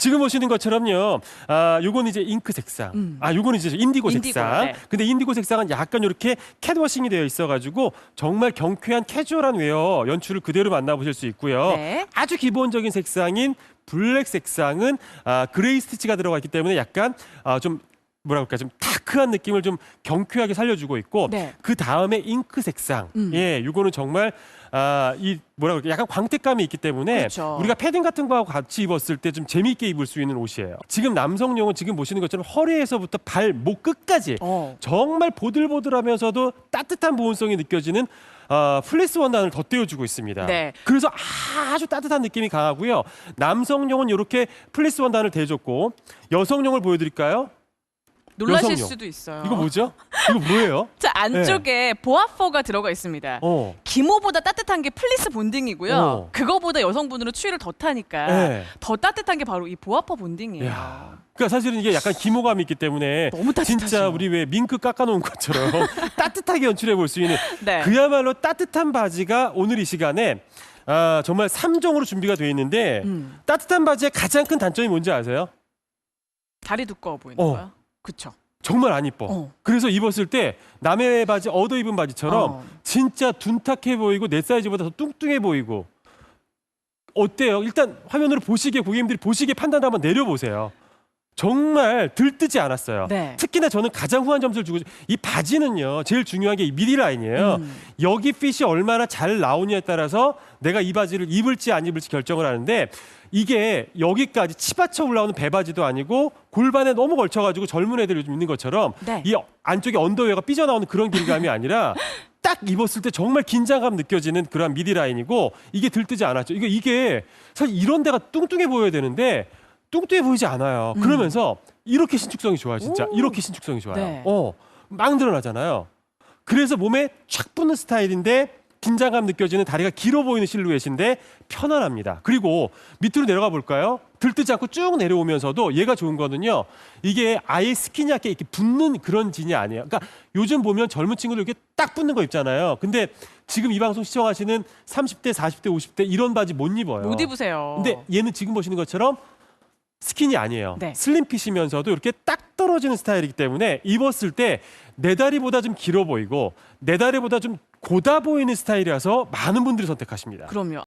지금 보시는 것처럼요. 아, 요건 이제 잉크 색상. 음. 아, 요건 이제 인디고, 인디고, 색상. 네. 근데 인디고 색상은 약간 이렇게 캣워싱이 되어 있어 가지고 정말 경쾌한 캐주얼한 웨어 연출을 그대로 만나보실 수 있고요. 네. 아주 기본적인 색상인 블랙 색상은 아, 그레이 스티치가 들어가 있기 때문에 약간 아, 좀 뭐라 그럴까 좀 다크한 느낌을 좀 경쾌하게 살려주고 있고 네. 그 다음에 잉크 색상 음. 예 요거는 정말 아이 뭐라 그럴까 약간 광택감이 있기 때문에 그렇죠. 우리가 패딩 같은 거하고 같이 입었을 때 좀 재미있게 입을 수 있는 옷이에요 지금 남성용은 지금 보시는 것처럼 허리에서부터 발 목 끝까지 어. 정말 보들보들하면서도 따뜻한 보온성이 느껴지는 어, 플리스 원단을 덧대어주고 있습니다. 네. 그래서 아주 따뜻한 느낌이 강하고요. 남성용은 이렇게 플리스 원단을 대줬고 여성용을 보여드릴까요? 놀라실 여성용. 수도 있어요. 이거 뭐죠? 이거 뭐예요? 자 안쪽에 보아퍼가 들어가 있습니다. 어. 기모보다 따뜻한 게 플리스 본딩이고요. 어. 그거보다 여성분들은 추위를 더 타니까 네. 더 따뜻한 게 바로 이 보아퍼 본딩이에요. 야. 그러니까 사실은 이게 약간 기모감이 있기 때문에 너무 따뜻하죠. 진짜 우리 왜 밍크 깎아놓은 것처럼 따뜻하게 연출해 볼 수 있는 네. 그야말로 따뜻한 바지가 오늘 이 시간에 아, 정말 3종으로 준비가 되어 있는데 음. 따뜻한 바지의 가장 큰 단점이 뭔지 아세요? 다리 두꺼워 보이는 어. 거야. 그쵸. 정말 안 이뻐. 어. 그래서 입었을 때 남의 바지 얻어 입은 바지처럼 어. 진짜 둔탁해 보이고 내 사이즈보다 더 뚱뚱해 보이고 어때요? 일단 화면으로 보시기에 고객님들이 보시기에 판단 한번 내려보세요. 정말 들뜨지 않았어요. 네. 특히나 저는 가장 후한 점수를 주고 싶- 이 바지는요 제일 중요한 게 이 미디 라인이에요. 음. 여기 핏이 얼마나 잘 나오냐에 따라서 내가 이 바지를 입을지 안 입을지 결정을 하는데 이게 여기까지 치받쳐 올라오는 배바지도 아니고 골반에 너무 걸쳐가지고 젊은 애들 요즘 입는 것처럼 네. 이 안쪽에 언더웨어가 삐져나오는 그런 길감이 아니라 딱 입었을 때 정말 긴장감 느껴지는 그런 미디 라인이고 이게 들뜨지 않았죠. 이게 이게 사실 이런 데가 뚱뚱해 보여야 되는데 뚱뚱해 보이지 않아요. 그러면서 이렇게 신축성이 좋아요, 진짜. 오. 이렇게 신축성이 좋아요. 네. 어, 막 늘어나잖아요. 그래서 몸에 촥 붙는 스타일인데 긴장감 느껴지는 다리가 길어 보이는 실루엣인데 편안합니다. 그리고 밑으로 내려가 볼까요? 들뜨지 않고 쭉 내려오면서도 얘가 좋은 거는요. 이게 아예 스키니하게 이렇게 붙는 그런 진이 아니에요. 그러니까 요즘 보면 젊은 친구들 이렇게 딱 붙는 거 입잖아요. 근데 지금 이 방송 시청하시는 30대, 40대, 50대 이런 바지 못 입어요. 못 입으세요. 근데 얘는 지금 보시는 것처럼 스킨이 아니에요. 네. 슬림 핏이면서도 이렇게 딱 떨어지는 스타일이기 때문에 입었을 때 내 다리보다 좀 길어 보이고 내 다리보다 좀 고다 보이는 스타일이라서 많은 분들이 선택하십니다. 그럼요.